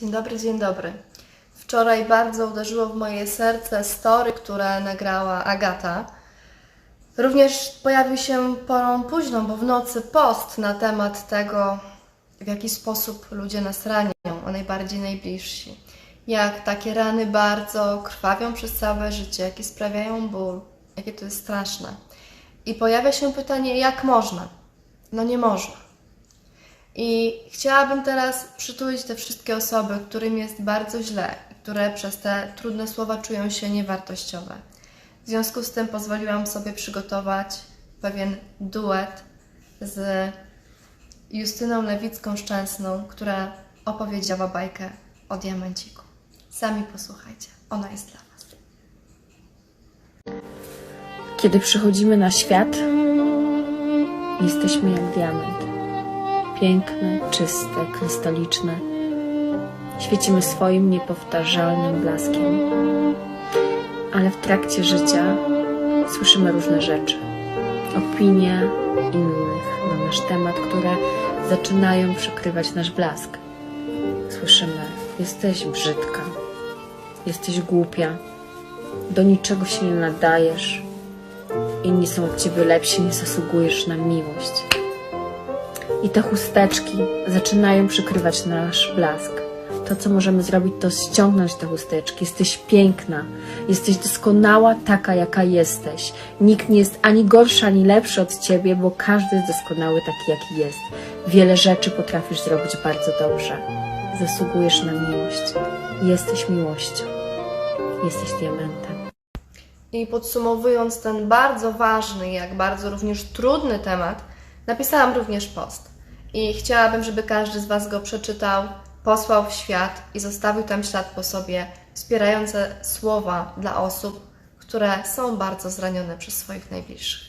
Dzień dobry, dzień dobry. Wczoraj bardzo uderzyło w moje serce story, które nagrała Agata. Również pojawił się porą późną, bo w nocy post na temat tego, w jaki sposób ludzie nas ranią, o najbardziej najbliżsi. Jak takie rany bardzo krwawią przez całe życie, jakie sprawiają ból, jakie to jest straszne. I pojawia się pytanie, jak można? No nie można. I chciałabym teraz przytulić te wszystkie osoby, którym jest bardzo źle, które przez te trudne słowa czują się niewartościowe. W związku z tym pozwoliłam sobie przygotować pewien duet z Justyną Lewicką-Szczęsną, która opowiedziała bajkę o diamenciku. Sami posłuchajcie, ona jest dla Was. Kiedy przychodzimy na świat, jesteśmy jak diament. Piękne, czyste, krystaliczne. Świecimy swoim niepowtarzalnym blaskiem. Ale w trakcie życia słyszymy różne rzeczy. Opinie innych na nasz temat, które zaczynają przykrywać nasz blask. Słyszymy: Jesteś brzydka, jesteś głupia, do niczego się nie nadajesz, inni są od ciebie lepsi, nie zasługujesz na miłość. I te chusteczki zaczynają przykrywać nasz blask. To, co możemy zrobić, to ściągnąć te chusteczki. Jesteś piękna, jesteś doskonała taka, jaka jesteś. Nikt nie jest ani gorszy, ani lepszy od ciebie, bo każdy jest doskonały taki, jaki jest. Wiele rzeczy potrafisz zrobić bardzo dobrze. Zasługujesz na miłość. Jesteś miłością. Jesteś diamentem. I podsumowując ten bardzo ważny, jak bardzo również trudny temat, napisałam również post. I chciałabym, żeby każdy z Was go przeczytał, posłał w świat i zostawił tam ślad po sobie, wspierające słowa dla osób, które są bardzo zranione przez swoich najbliższych.